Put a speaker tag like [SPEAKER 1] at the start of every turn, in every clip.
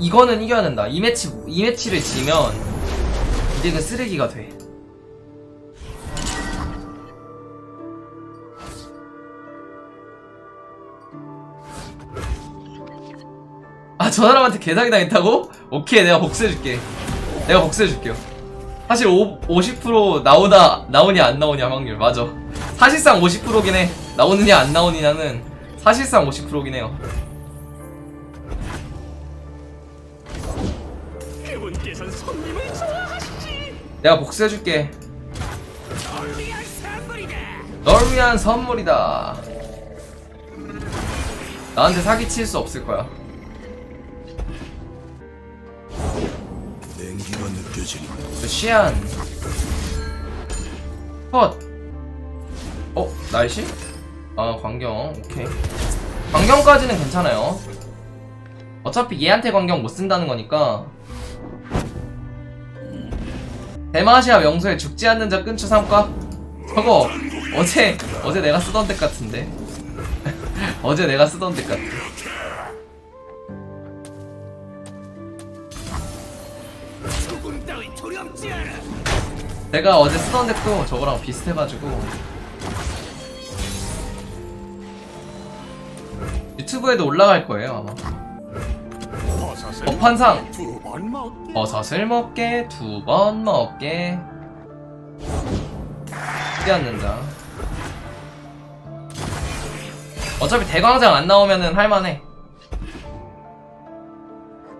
[SPEAKER 1] 이거는 이겨야 된다. 이 매치 이 매치를 지면 이제 그 쓰레기가 돼. 아, 저 사람한테 개사기 당했다고? 오케이, 내가 복수해줄게. 내가 복수해줄게요. 사실 5, 50% 나오다, 나오냐, 안 나오냐 확률. 맞아. 사실상 50%긴 해. 나오느냐, 안 나오느냐는 사실상 50%긴 해요.
[SPEAKER 2] 그분께선 손님을 좋아하시지.
[SPEAKER 1] 내가 복수해줄게.
[SPEAKER 2] 널 위한 선물이다.
[SPEAKER 1] 널 위한 선물이다. 나한테 사기칠 수 없을 거야.
[SPEAKER 3] 냉기가 느껴진다.
[SPEAKER 1] 루시안. 컷. 어, 날씨? 아, 광경. 오케이. 광경까지는 괜찮아요. 어차피 얘한테 광경 못 쓴다는 거니까. 대마시아 명소에 죽지 않는 자 끈추 삼과? 저거 어제 어제 내가 쓰던 덱 같은데. 어제 내가 쓰던 덱 같아. 내가 어제 쓰던 덱도 저거랑 비슷해가지고 유튜브에도 올라갈 거예요 아마
[SPEAKER 2] 먹게.
[SPEAKER 1] 버섯을 먹게 두 번 먹게. 뛰었는다. 어차피 대광장 안 나오면은 할만해.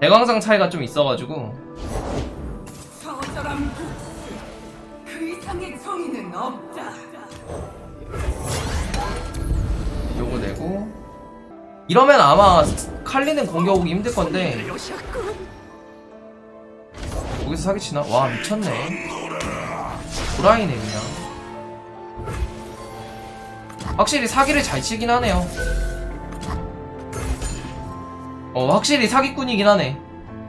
[SPEAKER 1] 대광장 차이가 좀 있어가지고.
[SPEAKER 4] 그 이상의 정의는 없다.
[SPEAKER 1] 요거 내고. 이러면 아마 칼리는 공격 오기 힘들 건데. 거기서 사기치나? 와 미쳤네 도라이네 그냥 확실히 사기를 잘 치긴 하네요 어 확실히 사기꾼이긴 하네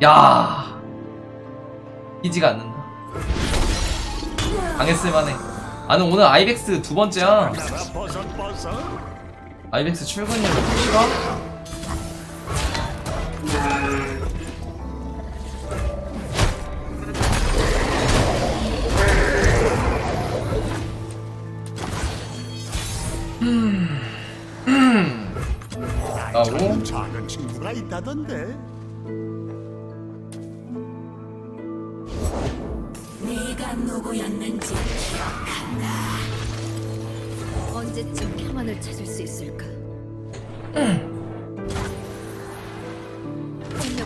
[SPEAKER 1] 야 이지가 않는다 당했을만해 나는 오늘 아이벡스 두 번째야. 아이벡스 출근율 싫어? 나고
[SPEAKER 2] 작은 친구가 있다던데.
[SPEAKER 4] 네가 누구였는지
[SPEAKER 5] 언제쯤 평안을 찾을 수 있을까?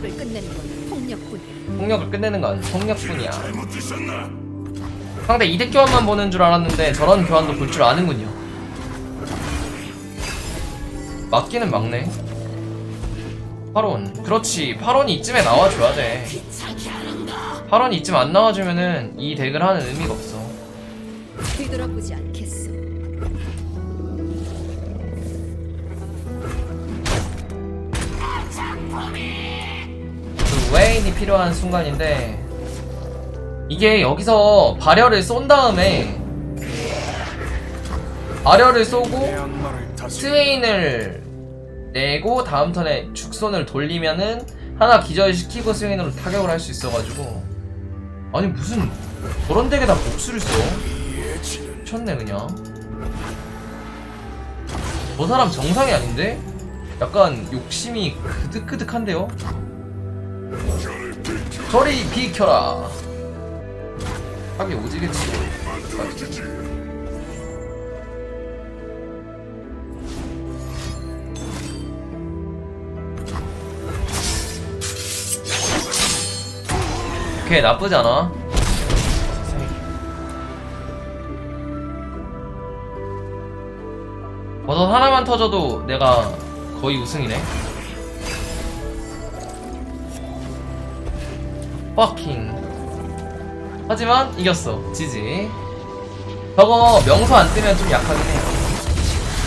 [SPEAKER 5] 폭력을 끝내는 건 폭력뿐이야.
[SPEAKER 1] 폭력을 끝내는 건 폭력뿐이야. 상대 이득 교환만 보는 줄 알았는데 저런 교환도 볼 줄 아는군요. 맞기는 막네. 파론. 그렇지. 파론이 이쯤에 나와줘야 돼. 파론이 이쯤 안 나와주면은 이 덱을 하는 의미가 없어.
[SPEAKER 5] 뒤돌아보지 않겠
[SPEAKER 1] 웨인이 필요한 순간인데 이게 여기서 발열을 쏜 다음에 발열을 쏘고. 스웨인을 내고 다음 턴에 죽손을 돌리면은 하나 기절시키고 스웨인으로 타격을 할 수 있어가지고 아니 무슨 저런 덱에다 복수를 써 미쳤네 그냥 저 사람 정상이 아닌데? 약간 욕심이 그득그득한데요? 저리 비켜라. 하기 오지겠지. 오케이 나쁘지 않아. 버섯 하나만 터져도 내가 거의 우승이네 퍼킹 하지만 이겼어. 지지. 저거 명소 안 뜨면 좀 약하긴 해요.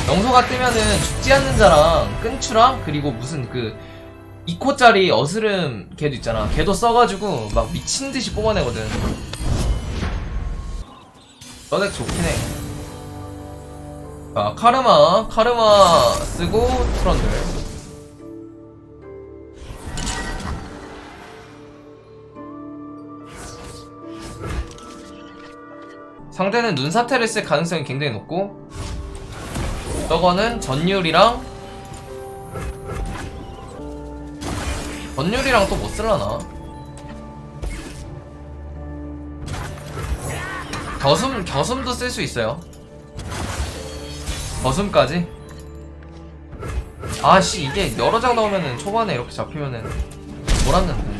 [SPEAKER 1] 명소가 뜨면은 죽지 않는 자랑 끈추랑 그리고 무슨 그 2코짜리 어스름 걔도 있잖아. 걔도 써가지고 막 미친듯이 뽑아내거든. 너덱 좋긴 해. 자, 카르마. 카르마 쓰고 트런들 상대는 눈사태를 쓸 가능성이 굉장히 높고 저거는 전율이랑 전율이랑 또뭐 쓸라나 겨숨 겨숨도 쓸 수 있어요 겨숨까지 아씨 이게 여러 장 나오면은 초반에 이렇게 잡히면은 몰았는데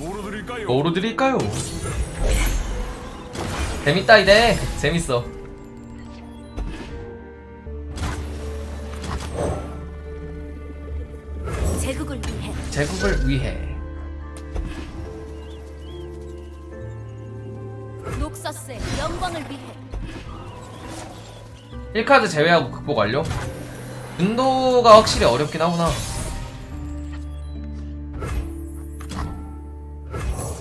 [SPEAKER 2] 뭐로 드릴까요?
[SPEAKER 1] 뭐로 드릴까요? 재밌다 이대. 재밌어.
[SPEAKER 5] 제국을 위해.
[SPEAKER 1] 제국을 위해.
[SPEAKER 5] 녹서스의 영광을 위해.
[SPEAKER 1] 1카드 제외하고 극복 완료? 분도가 확실히 어렵긴 하구나.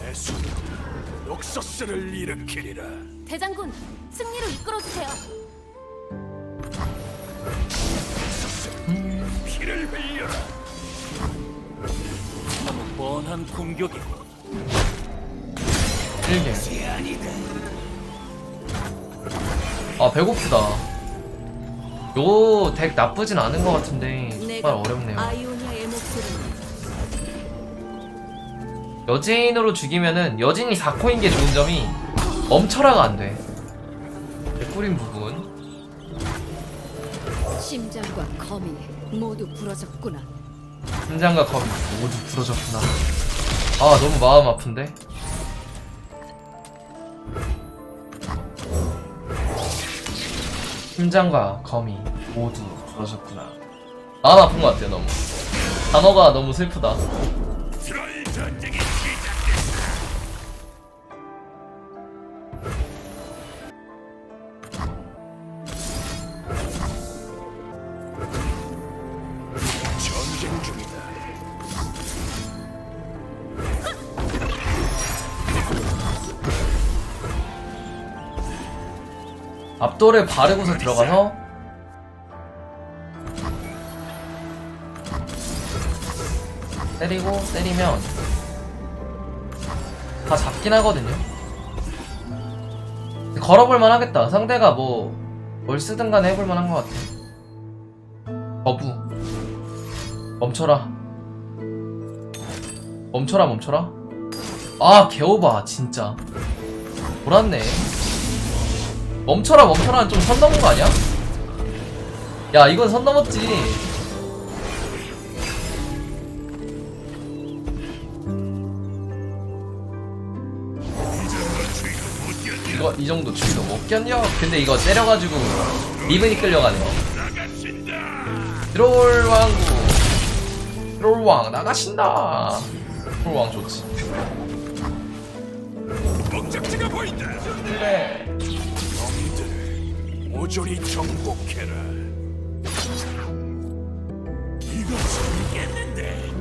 [SPEAKER 2] 내 손으로 녹서스를 일으키리라.
[SPEAKER 5] 대장군 승리로 이끌어주세요.
[SPEAKER 2] 피를 흘려라. 너무 뻔한 공격이고
[SPEAKER 1] 1개 아 배고프다. 요 덱 나쁘진 않은 것 같은데 정말 어렵네요.
[SPEAKER 5] 아이오니아의 목소리
[SPEAKER 1] 여진으로 죽이면은 여진이 4코인 게 좋은 점이 멈춰라가 안 돼. 개꿀인 부분.
[SPEAKER 5] 심장과 검이 모두 부러졌구나.
[SPEAKER 1] 심장과 검 모두 부러졌구나. 아 너무 마음 아픈데? 심장과 검이 모두 부러졌구나. 마음 아픈 것 같아요 너무. 단어가 너무 슬프다.
[SPEAKER 2] 트로이 전쟁이
[SPEAKER 1] 앞돌을 바르고서 들어가서 때리고 때리면 다 잡긴 하거든요. 걸어볼만 하겠다. 상대가 뭐 뭘 쓰든 간에 해볼만 한 것 같아. 거부. 멈춰라. 멈춰라 멈춰라. 아 개오바 진짜. 돌았네 멈춰라 멈춰라는 좀선 넘은 거 아니야? 야 이건 선 넘었지. 이거 이 정도 추위도 못 견뎌. 근데 이거 때려가지고 리븐이 끌려가네요 드롤 왕구 드롤 왕 나가신다. 드롤 왕 좋지.
[SPEAKER 2] 목적지가 보인다.
[SPEAKER 1] 그래
[SPEAKER 2] 놈들을 모조리 정복해라. 이겠는데.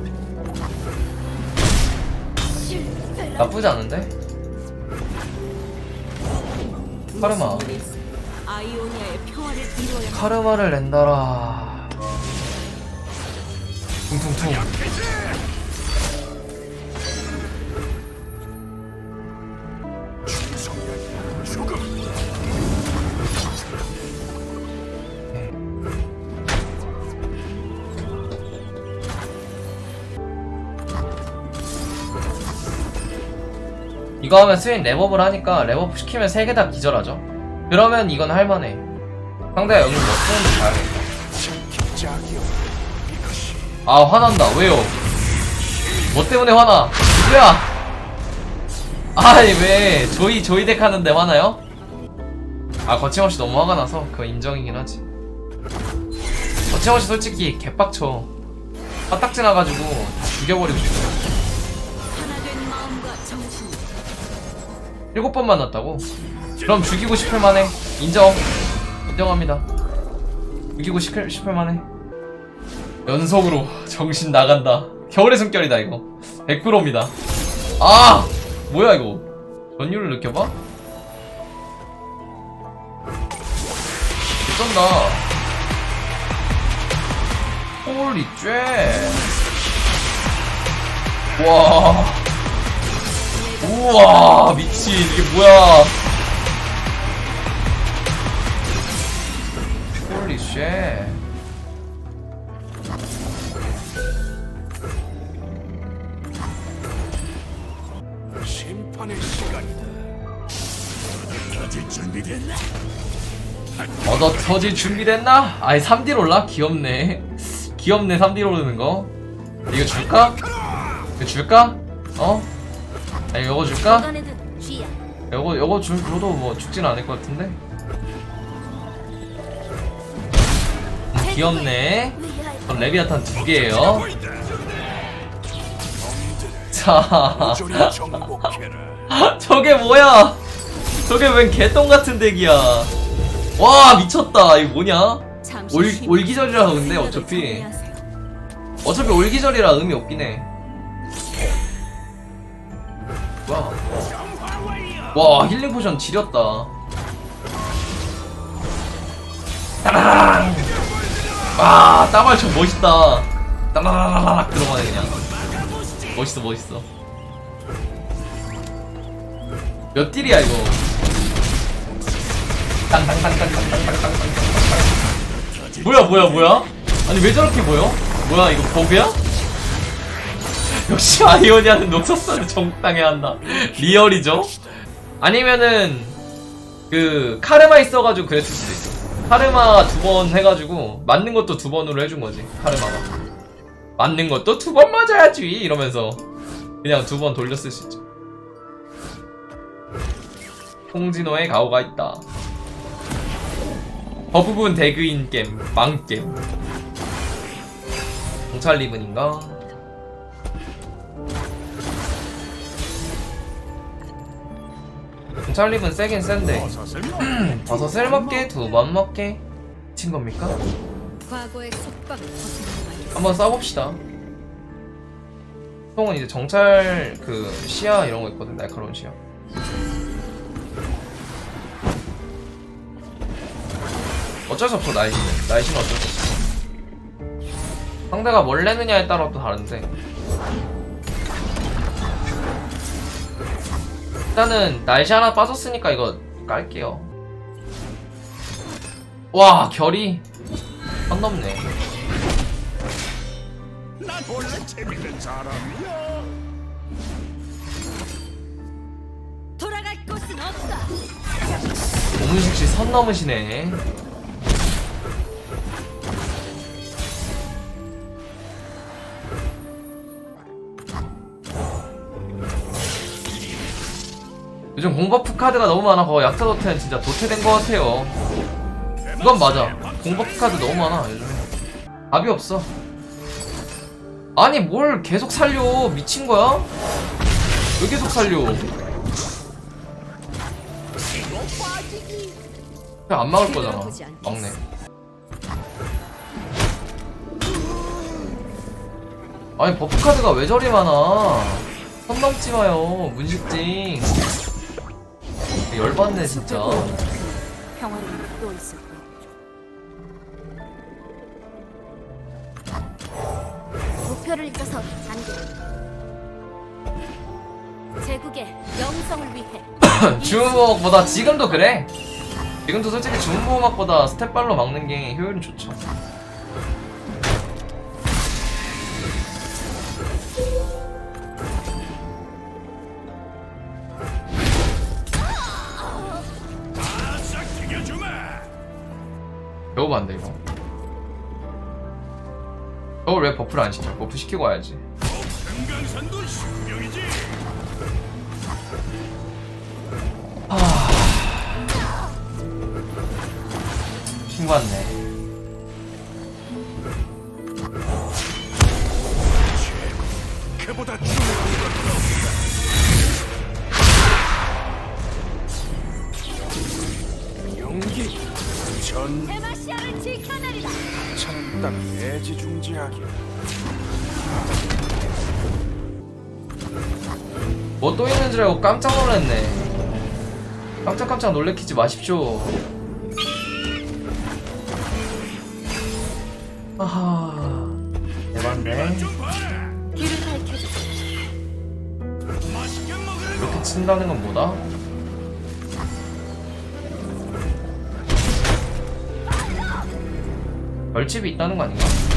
[SPEAKER 1] 나쁘지 않은데? 카르마
[SPEAKER 5] 아이오니아의 평화를 이루어야
[SPEAKER 1] 카르마를 낸다라 퉁퉁퉁 이거 하면 스윈 랩업을 하니까 랩업 시키면 3개 다 기절하죠. 그러면 이건 할만해. 상대가 여기 뭐 쓰는지 봐야겠다. 아 화난다. 왜요? 뭐 때문에 화나? 누구야! 아이 왜? 조이 조이 덱 하는데 화나요? 아 거침없이 너무 화가 나서 그거 인정이긴 하지. 거침없이 솔직히 개빡쳐. 화딱 지 나가지고 다 죽여버리고 싶어 일곱 번 만났다고? 그럼 죽이고 싶을 만해. 인정. 인정합니다. 죽이고 싶을, 싶을 만해. 연속으로 정신 나간다. 겨울의 숨결이다 이거. 100%입니다. 아! 뭐야 이거? 전율을 느껴봐? 미쳤다. 홀리 쉣와 우와 미친 이게 뭐야 홀리 쉣
[SPEAKER 2] 심판의 시간이다. 준비됐나?
[SPEAKER 1] 얻어 터질 준비됐나? 아이 3D 롤라? 귀엽네 귀엽네 3D 롤르는 거 이거 줄까? 이거 줄까? 어? 아 이거 줄까? 요거 요거 줄 줘도 뭐 죽진 않을 것 같은데. 음, 귀엽네. 그럼 레비아탄 두 개예요. 자. 저게 뭐야? 저게 웬 개똥 같은 덱이야? 와 미쳤다. 이거 뭐냐? 올- 올기절이라 근데 어차피. 어차피 올기절이라 의미 없긴 해. 와, 와 힐링 포션 지렸다. 따라랑. 와 따발총 멋있다. 따라라라락 들어가네 그냥. 멋있어 멋있어. 몇 딜이야 이거? 뭐야 뭐야 뭐야? 아니 왜 저렇게 보여? 뭐야 이거 버그야? 역시 아이오니아는 녹서스를 적당해 한다. 리얼이죠? 아니면은 그 카르마 있어가지고 그랬을 수도 있어. 카르마 두 번 해가지고 맞는 것도 두 번으로 해준 거지 카르마가. 맞는 것도 두 번 맞아야지 이러면서 그냥 두 번 돌렸을 수 있죠. 홍진호의 가오가 있다. 버프분 대그인 게임 망 게임. 경찰 리븐인가? 경찰 리븐 세긴 센데. 버섯 셀 먹게 두 번 먹게 미친 겁니까? 한번 싸봅시다. 형은 이제 정찰 그 시야 이런 거 있거든 날카로운 시야. 어쩔 수 없어 날씨는 날씨는 어쩔 수 없어. 상대가 뭘 내느냐에 따라 또 다른데 일단은 날씨 하나 빠졌으니까 이거 깔게요 와 결이 선 넘네
[SPEAKER 2] 난 원래 재밌는 사람이야.
[SPEAKER 5] 돌아갈 곳은 없다.
[SPEAKER 1] 오문식 씨선 넘으시네. 요즘 공버프 카드가 너무 많아. 거 약사 도태는 진짜 도태된 것 같아요. 이건 맞아. 공버프 카드 너무 많아 요즘에. 답이 없어. 아니 뭘 계속 살려 미친 거야? 왜 계속 살려? 그냥 안 막을 거잖아. 막네. 아니 버프 카드가 왜 저리 많아? 선 넘지 마요, 문식징. 열받네 진짜.
[SPEAKER 5] 평화로운 또 있을.
[SPEAKER 3] 목표를 잊어서 단계. 제국의 영성을 위해
[SPEAKER 1] 주문보호막보다 지금도 그래. 지금도 솔직히 주문보호막보다 스텝발로 막는 게 효율이 좋죠. 겨우 반대 이거. 겨울 왜 버프를 안 시켜? 버프 시키고 와야지.
[SPEAKER 2] 금강산도 신명이지.
[SPEAKER 1] 신고왔네.
[SPEAKER 2] 용기, 전, 딱 애지중지하게.
[SPEAKER 1] 뭐 또 있는 줄 알고 깜짝 놀랐네. 깜짝깜짝 놀래키지 마십시오. 아하. 대박네.
[SPEAKER 3] 길을 밝혀주세요.
[SPEAKER 1] 이렇게 친다는 건 뭐다? 벌집이 있다는 거 아닌가?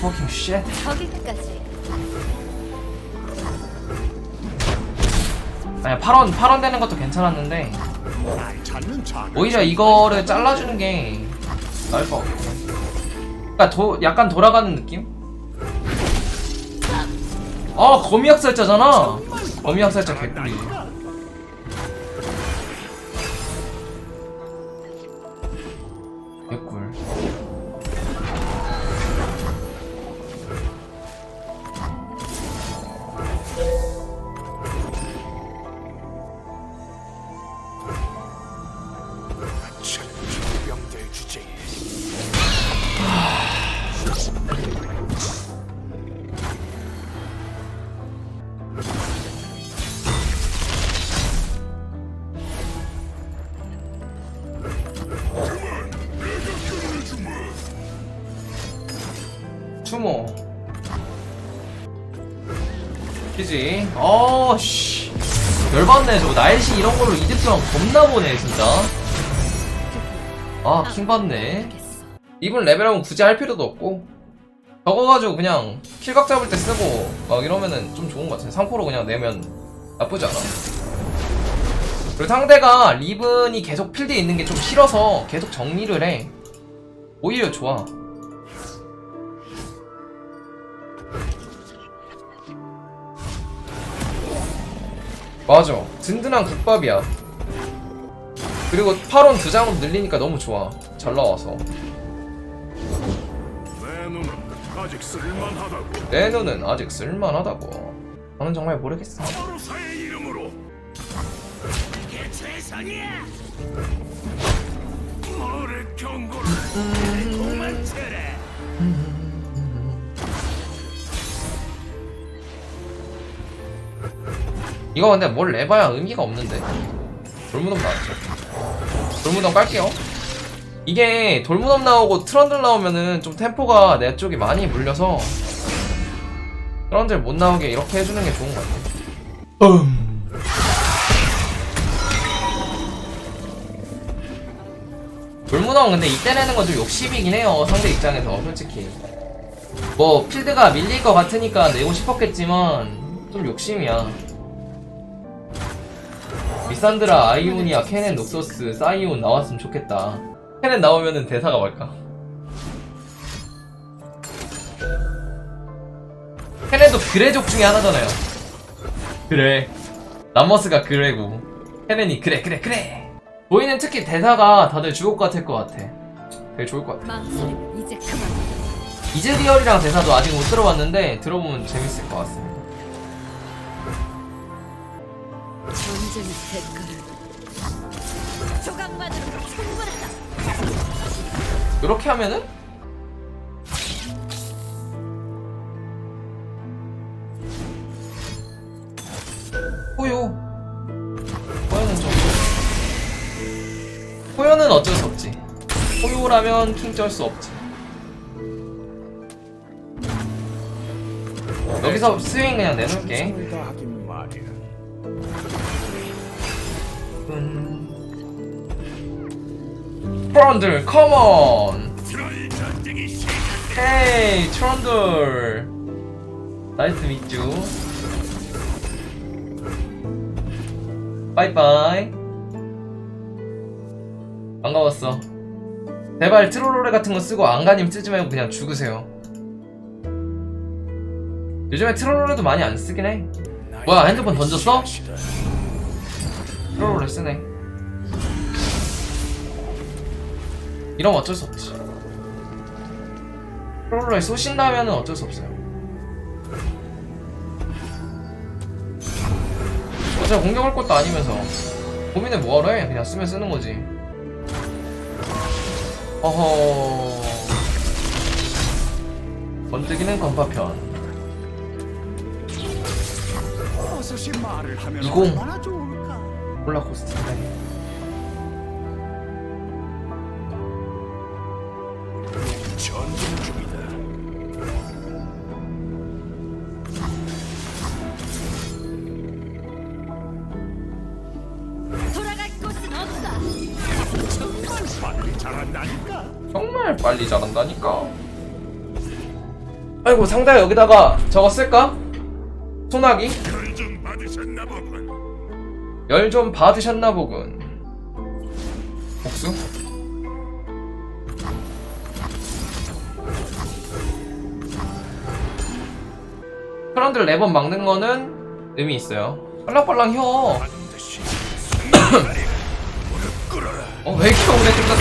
[SPEAKER 1] Fucking shit.
[SPEAKER 3] 저기까지.
[SPEAKER 1] 아니 8원 8원 되는 것도 괜찮았는데. 오히려 이거를 잘라주는 게 나을 것 같고. 그러니까 도, 약간 돌아가는 느낌? 아 거미 학살자잖아. 거미 학살자 개꿀이. 그지? 어, 씨. 열받네, 저거. 날씨 이런 걸로 이득점 겁나 보네, 진짜. 아, 킹받네. 이분 레벨업은 굳이 할 필요도 없고. 저거 가지고 그냥 킬각 잡을 때 쓰고, 막 이러면은 좀 좋은 것 같아요. 3코로 그냥 내면 나쁘지 않아. 그리고 상대가 리븐이 계속 필드에 있는 게 좀 싫어서 계속 정리를 해. 오히려 좋아. 맞아. 든든한 국밥이야. 그리고 8원 두 장으로 늘리니까 너무 좋아. 잘 나와서.
[SPEAKER 2] 내 눈은 아직 쓸만하다고.
[SPEAKER 1] 저는 정말 모르겠어.
[SPEAKER 2] 경고를 도망쳐라.
[SPEAKER 1] 이거 근데 뭘 내봐야 의미가 없는데. 돌무덤 나왔죠. 돌무덤 깔게요. 이게 돌무덤 나오고 트런들 나오면은 좀 템포가 내 쪽이 많이 물려서 트런들 못 나오게 이렇게 해주는 게 좋은 것 같아. 음. 돌무덤 근데 이때 내는 건 좀 욕심이긴 해요. 상대 입장에서 솔직히. 뭐 필드가 밀릴 것 같으니까 내고 싶었겠지만 좀 욕심이야. 리산드라, 아이오니아, 케넨, 녹소스, 사이온 나왔으면 좋겠다. 케넨 나오면은 대사가 뭘까? 케넨도 그레족 중에 하나잖아요. 그래. 라머스가 그레고, 케넨이 그래, 그래, 그래. 보이는 특히 대사가 다들 주옥 같을 것 같아. 되게 좋을 것 같아.
[SPEAKER 5] 이제 그만.
[SPEAKER 1] 이즈리얼이랑 대사도 아직 못 들어봤는데 들어보면 재밌을 것 같습니다.
[SPEAKER 5] 전쟁의 대가를
[SPEAKER 3] 조각만으로 충분하다.
[SPEAKER 1] 이렇게 하면은? 호요. 호요는 좀 호요는 어쩔 수 없지. 호요라면 킹쩔 수 없지. 여기서 스윙 그냥 내놓을게 트런들 컴온. 헤이 트런들. 나이스 미쭈 빠이빠이. 반가웠어. 제발 트롤로레 같은 거 쓰고 안가님 쓰지 말고 그냥 죽으세요. 요즘에 트롤로레도 많이 안 쓰긴 해. 뭐야, 핸드폰 던졌어? 트롤로레 쓰네 이러면 어쩔 수 없지 프롤러에 쏘신다면은 어쩔 수 없어요. 어차피 공격할 것도 아니면서 고민을 뭐하러 해? 그냥 쓰면 쓰는 거지. 어허. 번뜩이는 건파편.
[SPEAKER 2] 어서시 말을 하면
[SPEAKER 1] 이공.
[SPEAKER 2] 얼마나 좋을까?
[SPEAKER 1] 롤러코스터
[SPEAKER 2] 전진 중이다.
[SPEAKER 3] 돌아갈 곳은 없다.
[SPEAKER 2] 정말 빨리 자란다니까.
[SPEAKER 1] 정말 빨리 자란다니까. 아이고 상대가 여기다가 저거 쓸까? 소나기?
[SPEAKER 2] 열 좀 받으셨나 보군.
[SPEAKER 1] 열 좀 받으셨나 보군. 사람들 네번 막는 거는 의미 있어요. 빨랑빨랑 혀.
[SPEAKER 2] 어,
[SPEAKER 1] 왜 이렇게 오래 생각해?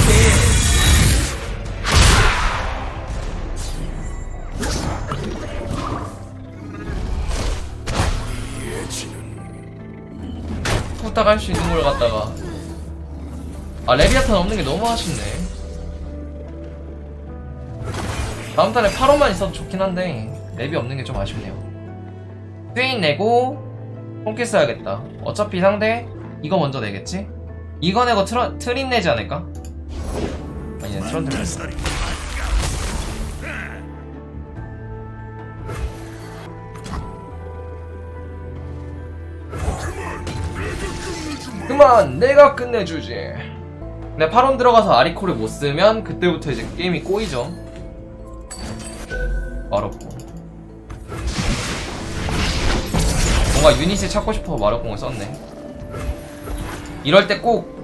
[SPEAKER 1] 후딱 할 수 있는 걸 갖다가 아 레비아탄 없는 게 너무 아쉽네 다음 달에 8호만 있어도 좋긴 한데 레비 없는 게 좀 아쉽네요 스웨인 내고 홈킷 써야겠다. 어차피 상대 이거 먼저 내겠지? 이거 내고 트러, 트린 내지 않을까? 냈어
[SPEAKER 2] 쌀이
[SPEAKER 1] 그만 내가 끝내주지. 근데 8홈 들어가서 아리코를 못 쓰면 그때부터 이제 게임이 꼬이죠. 마력공 뭔가 유닛을 찾고 싶어 마력공을 썼네. 이럴 때 꼭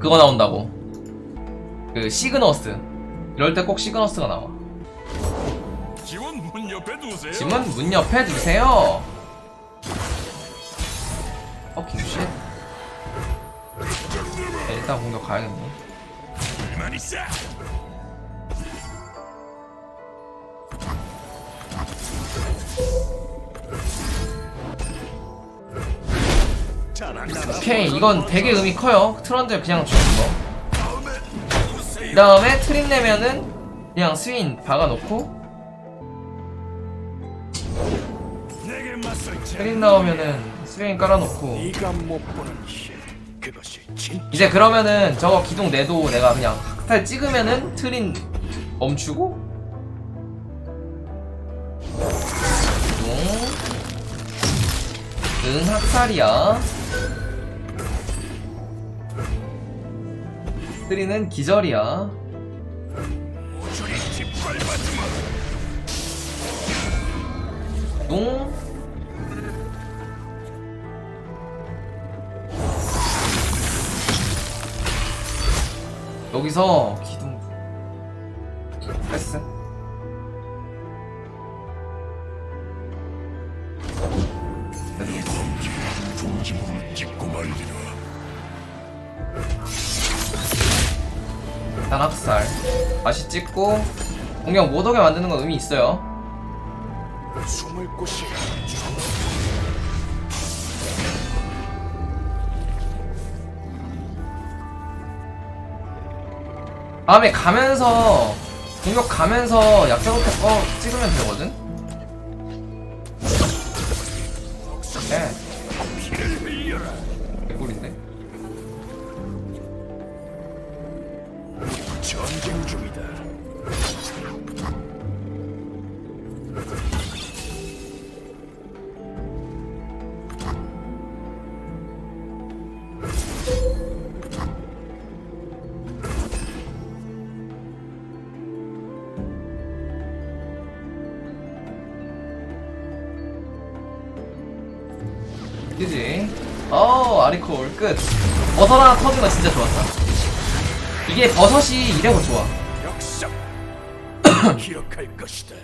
[SPEAKER 1] 그거 나온다고. 그 시그너스. 이럴 때 꼭 시그너스가 나와.
[SPEAKER 2] 지원 문 옆에 두세요.
[SPEAKER 1] 짐은 문 옆에 두세요. 어킹 쉣 네, 일단 공격 가야겠네 오케이 이건 되게 의미 커요. 트런들 그냥 주는 거.
[SPEAKER 2] 다음에?
[SPEAKER 1] 그 트림 내면은 그냥 스윈 박아놓고. 트림 나오면은 스윈 깔아놓고. 이제 그러면은 저거 기둥 내도 내가 그냥 학탈 찍으면은 트린 멈추고. 기둥 응 학살이야 트린은 기절이야. 둥 여기서 기둥. 패스
[SPEAKER 2] 종지부를 찍고 말리라.
[SPEAKER 1] 일단 학살. 다시 찍고 공격 못 오게 만드는 건 의미 있어요.
[SPEAKER 2] 숨을 곳이
[SPEAKER 1] 다음에 가면서 공격 가면서 약자부터 꺼 찍으면 되거든? 네 아리콜 끝. 버섯 하나 터진 거 진짜 좋았다. 이게 버섯이 이래고 좋아.
[SPEAKER 2] 기억할 것이다.